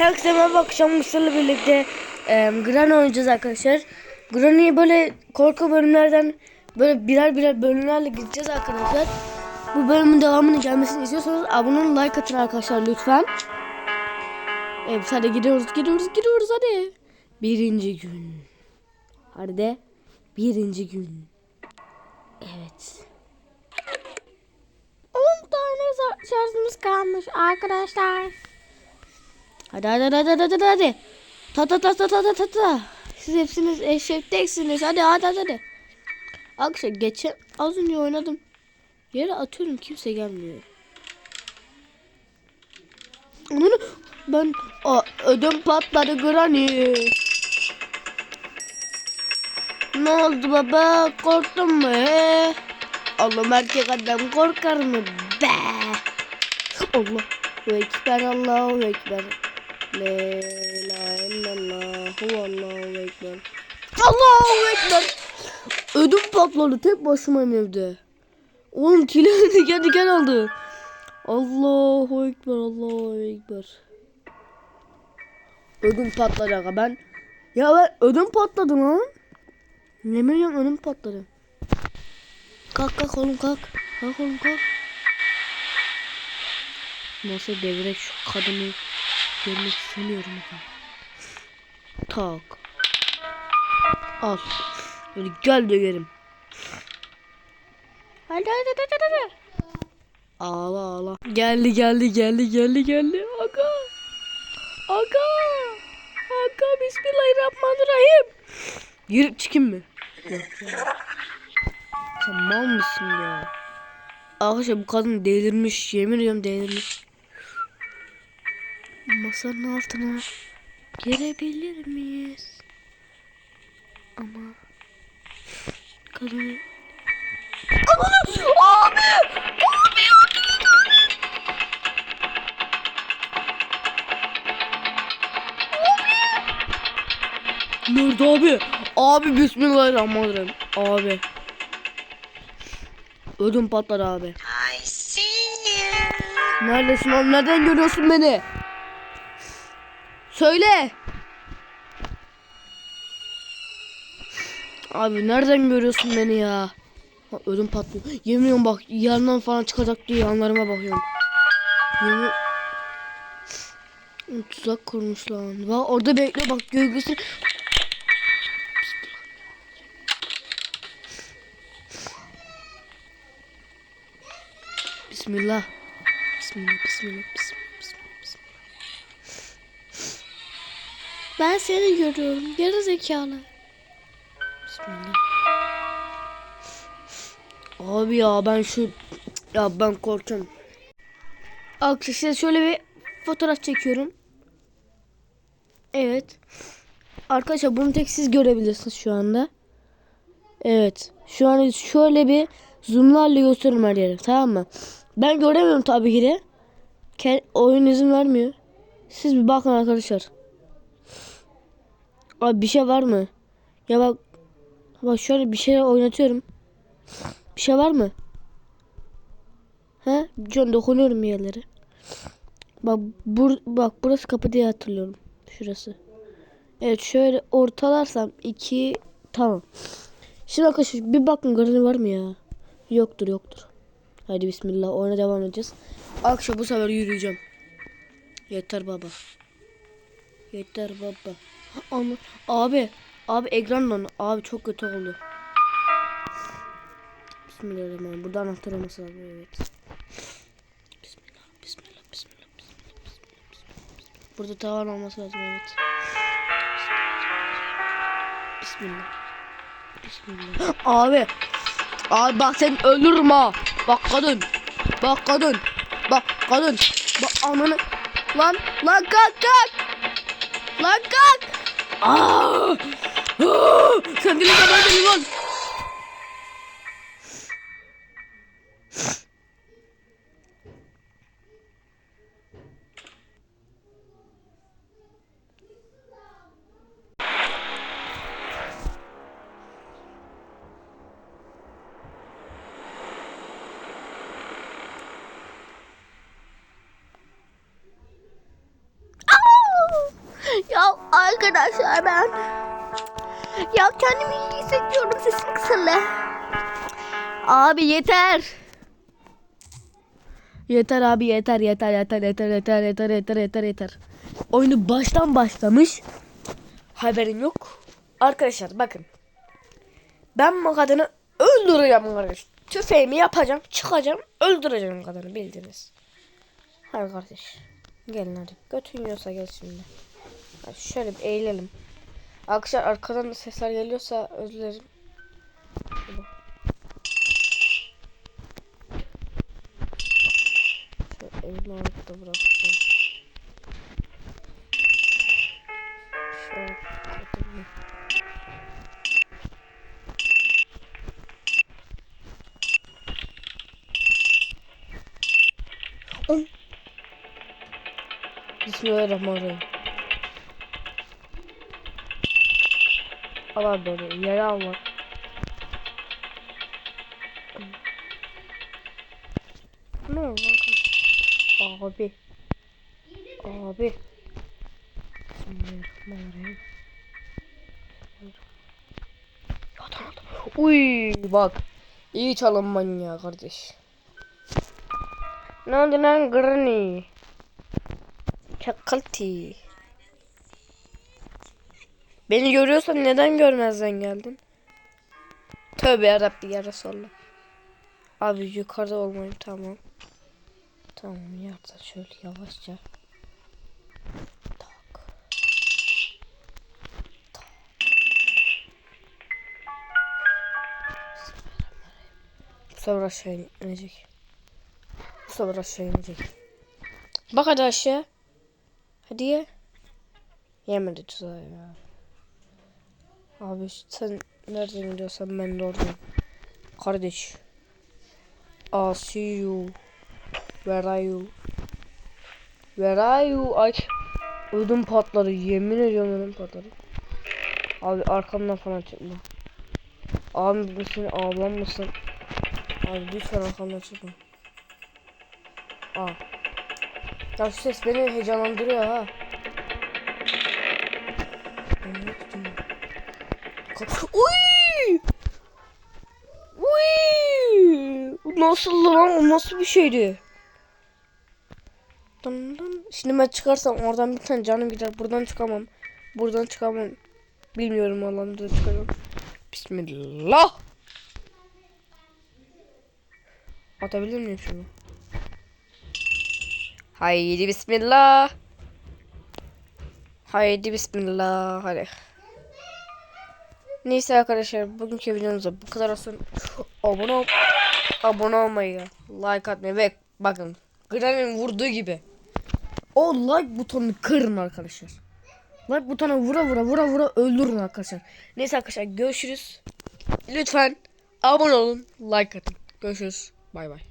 Herkese merhaba akşam Mısır'la birlikte e, Granny oynayacağız arkadaşlar. Granny'yi böyle korku bölümlerden böyle birer birer bölümlerle gideceğiz arkadaşlar. Bu bölümün devamını gelmesini istiyorsanız abone olun like atın arkadaşlar lütfen. Evet hadi gidiyoruz gidiyoruz gidiyoruz hadi. Birinci gün. Hadi de birinci gün. Evet. 10 tane şarjımız kalmış arkadaşlar. Hadi hadi hadi hadi hadi hadi. Ta ta ta ta ta ta ta ta. Siz hepsiniz eşekteksiniz. Hadi hadi hadi hadi. Arkadaşlar geçen az önce oynadım. Yere atıyorum kimse gelmiyor. Onu ben Aa, ödüm patladı Granny. Ne oldu baba? Korktun mu? He? Allah'ım erkek adam korkar mı? Be. Allah. Ekber Allahu Ekber. La ilahe illallah. Allahu Ekber. Allahu Ekber. Ödüm patladı tek başımayım evde. Oğlum tüylerim diken diken oldu. Allahu Ekber Allahu Ekber. Ödüm patladı aga ben. Ya ben ödüm patladı lan. Ne bileyim ödüm patladı. Kalk kalk oğlum kalk. Kalk oğlum kalk. Nasıl devrek şu kadını görmek istemiyorum efendim. Tak. Al. Böyle gel döverim. Hadi hadi hadi hadi. hadi. Ağla ağla. Geldi geldi geldi geldi geldi. Aga. Aga. Aga bismillahirrahmanirrahim. Yürüp çıkayım mı? Yok ya. Sen mal mısın ya? Arkadaşlar bu kadın delirmiş. Yemin ediyorum delirmiş. Masanın altına girebilir miyiz? Ama. Ananı! Abi! Abi abi! Abi! Nerede abi? Abi bismillahirrahmanirrahim. Abi. Ödüm patladı abi. I see you. Neredesin oğlum? Nereden görüyorsun beni? Söyle. Abi nereden görüyorsun beni ya? Ödüm patlıyor. Yemin bak yandan falan çıkacak diye yanlarıma bakıyorum. Yemin... Tuzak kurmuş lan. Bak orada bekle bak gölgesi. Bismillah, bismillah, bismillah, bismillah. Ben seni görüyorum. Geri zekalı. Bismillah. Abi ya ben şu ya ben korkuyorum. Arkadaşlar şöyle bir fotoğraf çekiyorum. Evet. Arkadaşlar bunu tek siz görebilirsiniz şu anda. Evet. Şu an şöyle bir zoomlarla gösteriyorum her yere. Tamam mı? Ben göremiyorum tabii ki de. Oyun izin vermiyor. Siz bir bakın arkadaşlar. Abi bir şey var mı? Ya bak Bak şöyle bir şey oynatıyorum. Bir şey var mı? He? John dokunuyorum yerlere. Bak bur bak burası kapı diye hatırlıyorum. Şurası. Evet şöyle ortalarsam iki tamam. Şimdi arkadaşlar bir bakın görünü var mı ya? Yoktur yoktur. Hadi bismillah oyuna devam edeceğiz. Akşam bu sefer yürüyeceğim. Yeter baba. Yeter baba. Ama abi abi ekran dondu. Abi çok kötü oldu. Bismillahirrahmanirrahim. Burada anahtar olması lazım evet. Bismillah, bismillah, bismillah, bismillah, bismillah, bismillah. Burada tavan olması lazım evet. Bismillah. Bismillah. Abi. Abi bak sen ölürüm ha. Bak kadın. Bak kadın. Bak kadın. Bak ananı. Lan lan kalk kalk. Lan kalk. Aa! Aa! Sen deli gebertin arkadaşlar ben ya kendimi iyi hissediyorum sesim kısıldı. Abi yeter. Yeter abi yeter yeter yeter yeter yeter yeter yeter yeter yeter. Oyunu baştan başlamış. Haberim yok. Arkadaşlar bakın. Ben bu kadını öldüreceğim kardeş. Tüfeğimi yapacağım, çıkacağım, öldüreceğim kadını bildiniz. Hadi kardeş. Gelin hadi. Götün yiyorsa gel şimdi. Şöyle bir eğilelim. Arkadaşlar arkadan sesler geliyorsa özür dilerim. Şöyle elimi alıp da bırakacağım. Bismillahirrahmanirrahim. Al abi beni yere alma. Ne lan? Abi. Abi. Bismillahirrahmanirrahim. Ya. Uy bak. İyi çalın manyağı kardeş. Ne oldu lan Granny? Çakalti. Beni görüyorsan neden görmezden geldin? Tövbe yarabbi ya Resulallah. Abi yukarıda olmayayım tamam. Tamam yat da şöyle yavaşça. Tak. Tak. Bu sefer aşağı inecek. Bu sefer inecek. Bak hadi aşağı. Hadi ye. Yemedi tuzağı ya. Abi sen nereden gidiyorsan ben de oradayım. Kardeş. I'll see you. Where are you? Where are you? Ay. Ödüm patladı. Yemin ediyorum ödüm patladı. Abi arkamdan falan çıkma. Abi misin? Ablam mısın? Abi lütfen arkamdan çıkma. Aa. Ya şu ses beni heyecanlandırıyor ha. Uy! Uy! Nasıl lan? O nasıl bir şeydi? Dın dın. Şimdi ben çıkarsam oradan bir tane canım gider. Buradan çıkamam. Buradan çıkamam. Bilmiyorum Allah'ım da çıkarım. Bismillah. Atabilir miyim şunu? Haydi bismillah. Haydi bismillah. Hadi. Neyse arkadaşlar bugünkü videomuzda bu kadar olsun. Abone ol abone olmayı, like atmayı ve bakın Granny'nin vurduğu gibi o like butonunu kırın arkadaşlar. Like butona vura vura vura vura öldürün arkadaşlar. Neyse arkadaşlar görüşürüz. Lütfen abone olun, like atın. Görüşürüz. Bay bay.